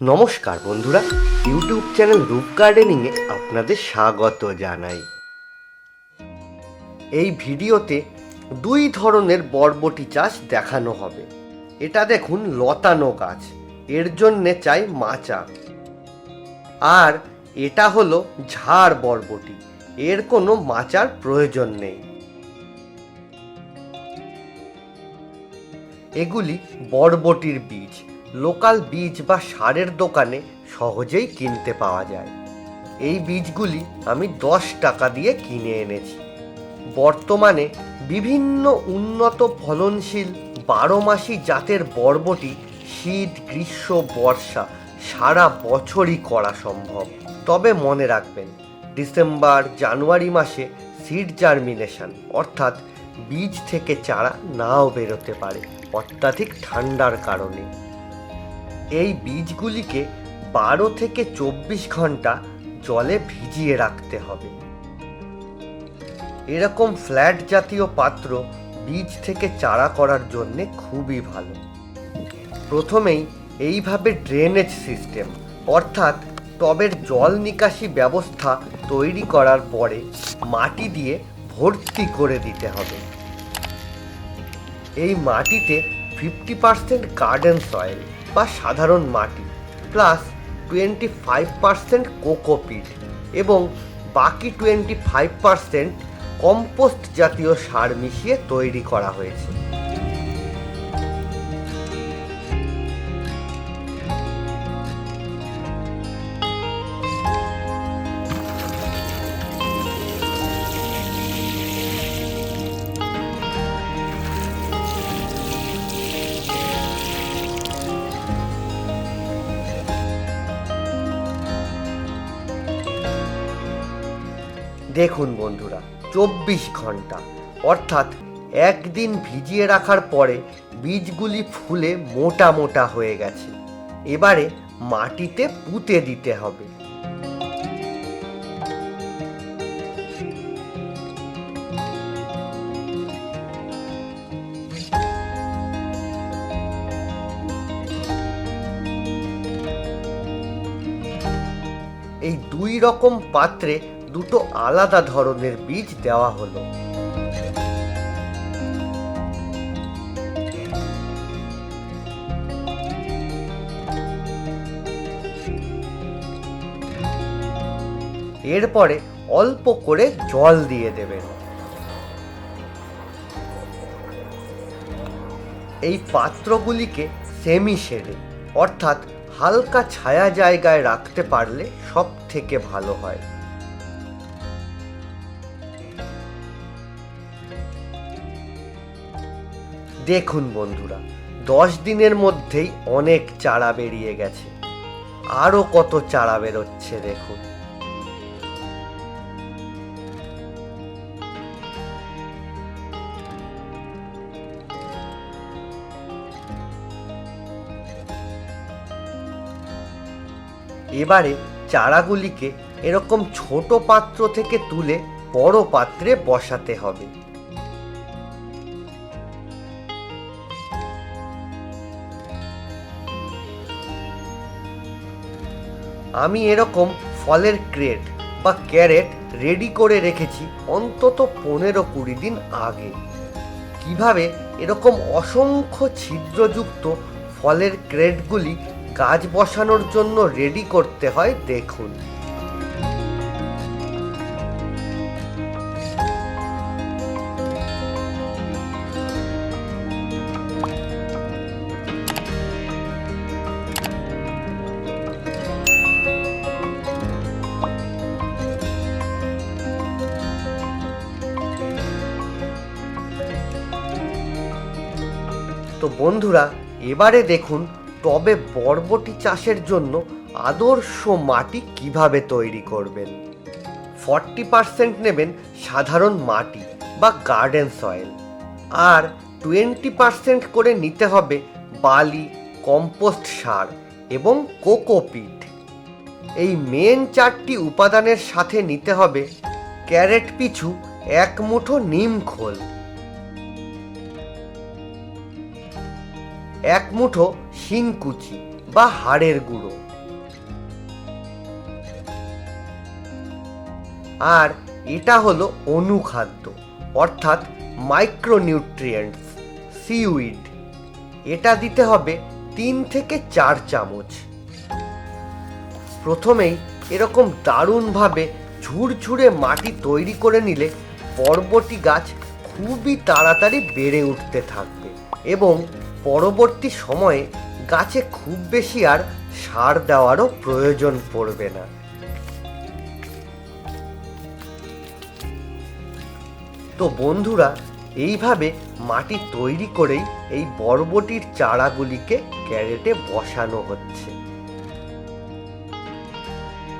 নমস্কার বন্ধুরা, YouTube channel রূপ গার্ডেনিংয়ে আপনাদের স্বাগত জানাই। এই ভিডিওতে দুই ধরনের বরবটি চাষ দেখানো হবে। এটা দেখুন লতানো গাছ, এর জন্যে চাই মাচা। আর এটা হলো ঝাড় বরবটি, এর কোনো মাচার প্রয়োজন নেই। এগুলি বরবটির বীজ লোকাল বীজ বা সারের দোকানে সহজেই কিনতে পাওয়া যায়। এই বীজগুলি আমি দশ টাকা দিয়ে কিনে এনেছি। বর্তমানে বিভিন্ন উন্নত ফলনশীল বারো মাসি জাতের বর্বটি, শীত, গ্রীষ্ম, বর্ষা সারা বছরই করা সম্ভব। তবে মনে রাখবেন, ডিসেম্বর, জানুয়ারি মাসে সিড জার্মিনেশন, অর্থাৎ বীজ থেকে চারা নাও বেরোতে পারে, অত্যাধিক ঠান্ডার কারণে। এই বীজগুলিকে বারো থেকে চব্বিশ ঘণ্টা জলে ভিজিয়ে রাখতে হবে। এরকম ফ্ল্যাট জাতীয় পাত্র বীজ থেকে চারা করার জন্যে খুবই ভালো। প্রথমেই এইভাবে ড্রেনেজ সিস্টেম অর্থাৎ টবের জল নিকাশি ব্যবস্থা তৈরি করার পরে মাটি দিয়ে ভর্তি করে দিতে হবে। এই মাটিতে ফিফটি পার্সেন্ট গার্ডেন সয়েল বা সাধারণ মাটি plus twenty five percent cocopeat এবং বাকি টোয়েন্টি ফাইভ পার্সেন্ট কম্পোস্ট জাতীয় সার মিশিয়ে তৈরি করা হয়েছে। দেখুন বন্ধুরা, চব্বিশ ঘণ্টা। অর্থাৎ একদিন ভিজিয়ে রাখার পরে বীজগুলি ফুলে মোটা মোটা হয়ে গেছে। এবারে মাটিতে পুঁতে দিতে হবে। এই দুই রকম পাত্রে দুটো আলাদা ধরনের বীজ দেওয়া হলো। এরপরে অল্প করে জল দিয়ে দেবেন। এই পাত্রগুলিকে সেমি শেডে, অর্থাৎ হালকা ছায়া জায়গায় রাখতে পারলে সব থেকে ভালো হয়। দেখুন বন্ধুরা, দশ দিনের মধ্যেই অনেক চারা বেরিয়ে গেছে। আরও কত চারা বেরোচ্ছে দেখুন। এবারে চারাগুলিকে এরকম ছোট পাত্র থেকে তুলে বড় পাত্রে বসাতে হবে। আমি এরকম ফলের ক্রেট বা ক্যারেট রেডি করে রেখেছি অন্তত পনেরো কুড়ি দিন আগে। কীভাবে এরকম অসংখ্য ছিদ্রযুক্ত ফলের ক্রেটগুলি গাছ বসানোর জন্য রেডি করতে হয় দেখুন। তো বন্ধুরা, এবারে দেখুন টবে বরবটি চাষের জন্য আদর্শ মাটি কীভাবে তৈরি করবেন। ফর্টি পার্সেন্ট নেবেন সাধারণ মাটি বা গার্ডেন সয়েল। আর টোয়েন্টি পার্সেন্ট করে নিতে হবে বালি, কম্পোস্ট সার এবং কোকোপিট এই মেন চারটি উপাদানের সাথে নিতে হবে ক্যারেট পিছু এক মুঠো নিম খোল। এক মুঠো শিংকুচি বা হাড়ের গুঁড়ো। আর এটা হলো অনুখাদ্য, অর্থাৎ মাইক্রোনিউট্রিয়েন্টস সিউইড এটা দিতে হবে তিন থেকে চার চামচ। প্রথমেই এরকম দারুণভাবে ঝুরঝুরে মাটি তৈরি করে নিলে পর্বটি গাছ খুবই তাড়াতাড়ি বেড়ে উঠতে থাকবে এবং পরবর্তী সময়ে গাছে খুব বেশি আর সার দেওয়ারও প্রয়োজন পড়বে না। তো বন্ধুরা, এইভাবে মাটি তৈরি করেই এই বরবটির চারাগুলিকে ক্যারেটে বসানো হচ্ছে।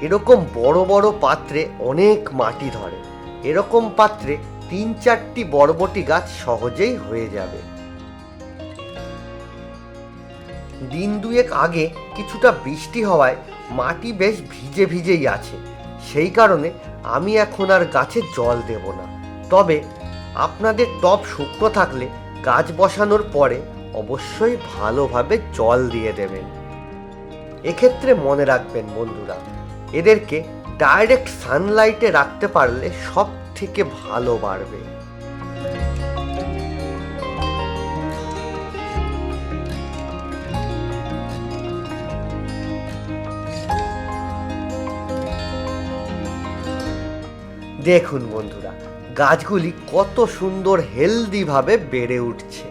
এরকম বড় বড় পাত্রে অনেক মাটি ধরে। এরকম পাত্রে তিন চারটি বরবটি গাছ সহজেই হয়ে যাবে। দিন দুয়েক আগে কিছুটা বৃষ্টি হওয়ায় মাটি বেশ ভিজে ভিজেই আছে। সেই কারণে আমি এখন আর গাছে জল দেব না। তবে আপনাদের টব শুকনো থাকলে গাছ বসানোর পরে অবশ্যই ভালোভাবে জল দিয়ে দেবেন। এক্ষেত্রে মনে রাখবেন বন্ধুরা, এদেরকে ডাইরেক্ট সানলাইটে রাখতে পারলে সব থেকে ভালো বাড়বে। দেখুন বন্ধুরা, গাছগুলি কত সুন্দর হেলদিভাবে বেড়ে উঠছে।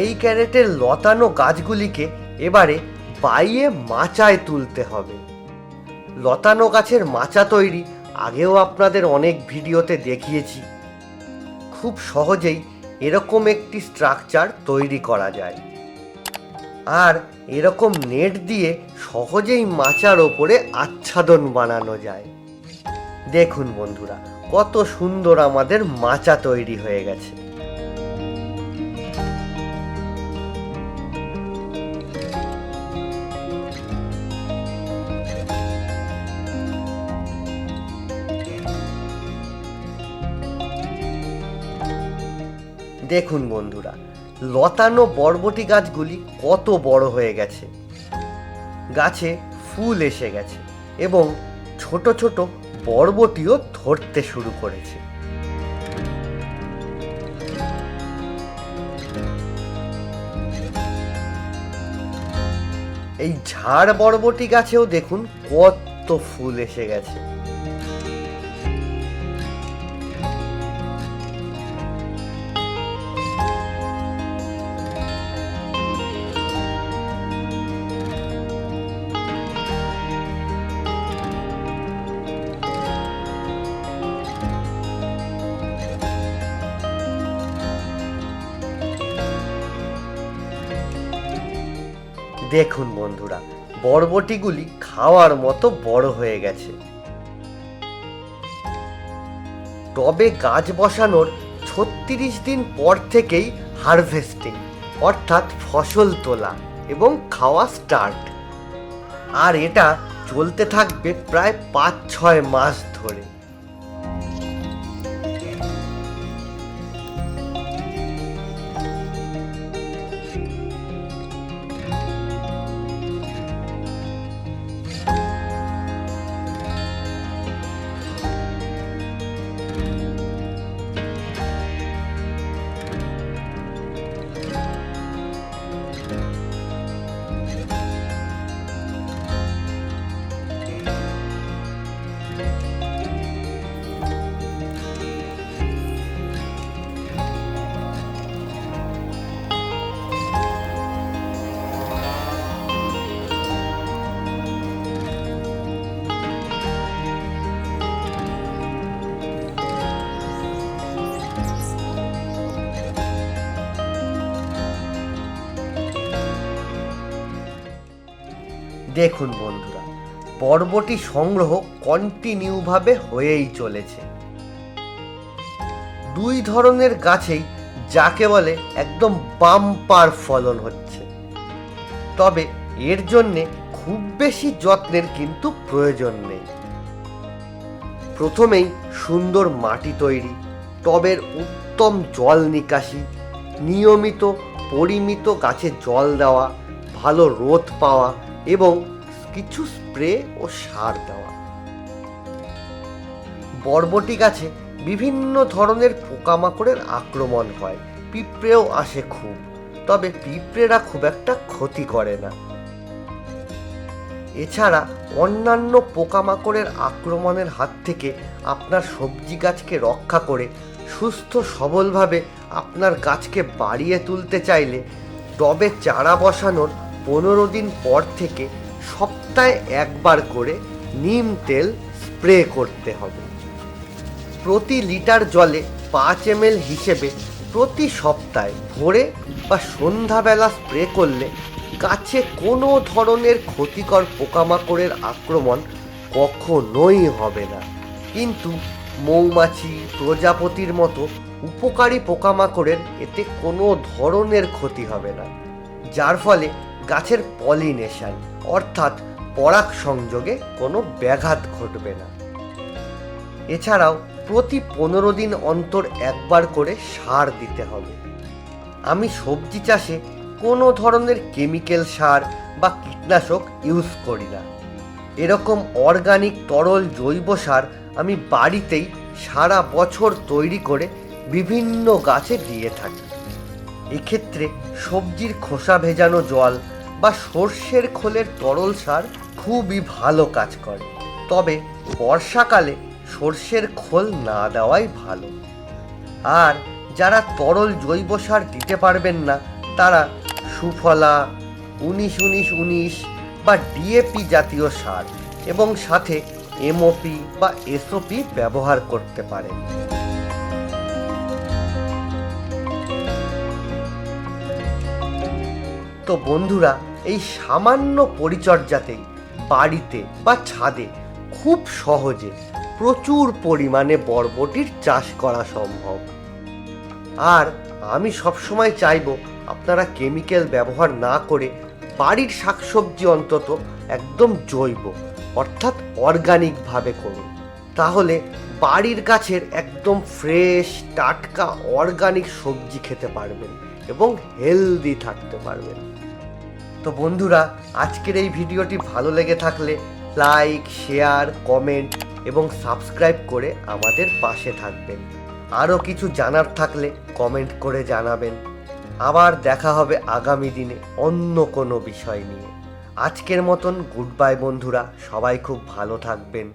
এই ক্যারেটের লতানো গাছগুলিকে এবারে বাইয়ে মাচায় তুলতে হবে। লতানো গাছের মাচা তৈরি। আগেও আপনাদের অনেক ভিডিওতে দেখিয়েছি। খুব সহজেই এরকম একটি স্ট্রাকচার তৈরি করা যায়। আর এরকম নেট দিয়ে সহজেই মাচার ওপরে আচ্ছাদন বানানো যায়। দেখুন বন্ধুরা, কত সুন্দর আমাদের মাচা তৈরি হয়ে গেছে। দেখুন বন্ধুরা, লতানো বরবটি গাছগুলি কত বড় হয়ে গেছে। গাছে ফুল এসে গেছে এবং ছোট ছোট বরবটিও ধরতে শুরু করেছে। এই ঝাড় বরবটি গাছেও দেখুন কত ফুল এসে গেছে। দেখুন বন্ধুরা, বরবটিগুলি খাওয়ার মতো বড় হয়ে গেছে। টবে গাছ বসানোর ছত্রিশ দিন পর থেকেই হারভেস্টিং, অর্থাৎ ফসল তোলা এবং খাওয়া স্টার্ট আর এটা চলতে থাকবে প্রায় পাঁচ ছয় মাস ধরে। দেখুন বন্ধুরা, পর্বটি সংগ্রহ কন্টিনিউভাবে হয়েই চলেছে। দুই ধরনের গাছেই যাকে বলে একদম বাম্পার ফলন হচ্ছে। তবে এর জন্যে খুব বেশি যত্নের কিন্তু প্রয়োজন নেই। প্রথমেই সুন্দর মাটি তৈরি, টবের উত্তম জল নিকাশি, নিয়মিত পরিমিত গাছে জল দেওয়া, ভালো রোদ পাওয়া এবং কিছু স্প্রে ও সার দেওয়া। বরবটি গাছে বিভিন্ন ধরনের পোকামাকড়ের আক্রমণ হয়। পিঁপড়েও আসে খুব, তবে পিঁপড়েরা খুব একটা ক্ষতি করে না। এছাড়া অন্যান্য পোকামাকড়ের আক্রমণের হাত থেকে আপনার সবজি গাছকে রক্ষা করে সুস্থ সবলভাবে আপনার গাছকে বাড়িয়ে তুলতে চাইলে টবে চারা বসানোর পনেরো দিন পর থেকে সপ্তাহে একবার করে নিম তেল স্প্রে করতে হবে। প্রতি লিটার জলে পাঁচ এম হিসেবে প্রতি সপ্তাহে ভোরে বা সন্ধ্যাবেলা স্প্রে করলে গাছে কোনো ধরনের ক্ষতিকর পোকামাকড়ের আক্রমণ কখনোই হবে না। কিন্তু মৌমাছি, প্রজাপতির মতো উপকারী পোকামাকড়ের এতে কোনো ধরনের ক্ষতি হবে না। যার ফলে গাছের পলিনেশন, অর্থাৎ পরাগ সংযোগে কোনো ব্যাঘাত ঘটবে না। এছাড়াও প্রতি পনেরো দিন অন্তর একবার করে সার দিতে হবে। আমি সবজি চাষে কোনো ধরনের কেমিক্যাল সার বা কীটনাশক ইউজ করি না। এরকম অর্গানিক তরল জৈব সার আমি বাড়িতেই সারা বছর তৈরি করে বিভিন্ন গাছে দিয়ে থাকি। এক্ষেত্রে সবজির খোসা ভেজানো জল বা সর্ষের খোলের তরল সার খুবই ভালো কাজ করে। তবে বর্ষাকালে সর্ষের খোল না দেওয়াই ভালো। আর যারা তরল জৈব সার দিতে পারবেন না, তারা সুফলা, উনিশ উনিশ উনিশ বা ডিএপি জাতীয় সার এবং সাথে এমওপি বা এসওপি ব্যবহার করতে পারেন। তো বন্ধুরা এই সামান্য পরিচর্যাতেই বাড়িতে বা ছাদে খুব সহজে প্রচুর পরিমাণে বরবটির চাষ করা সম্ভব। আর আমি সবসময় চাইব আপনারা কেমিক্যাল ব্যবহার না করে বাড়ির শাকসবজি অন্তত একদম জৈব, অর্থাৎ অর্গানিকভাবে করুন। তাহলে বাড়ির গাছের একদম ফ্রেশ টাটকা অর্গানিক সবজি খেতে পারবেন এবং হেলদি থাকতে পারবেন। তো বন্ধুরা, আজকের এই ভিডিওটি ভালো লেগে থাকলে লাইক, শেয়ার, কমেন্ট এবং সাবস্ক্রাইব করে আমাদের পাশে থাকবেন। আরও কিছু জানার থাকলে কমেন্ট করে জানাবেন। আবার দেখা হবে আগামী দিনে অন্য কোনো বিষয় নিয়ে। আজকের মতন গুড বাই বন্ধুরা, সবাই খুব ভালো থাকবেন।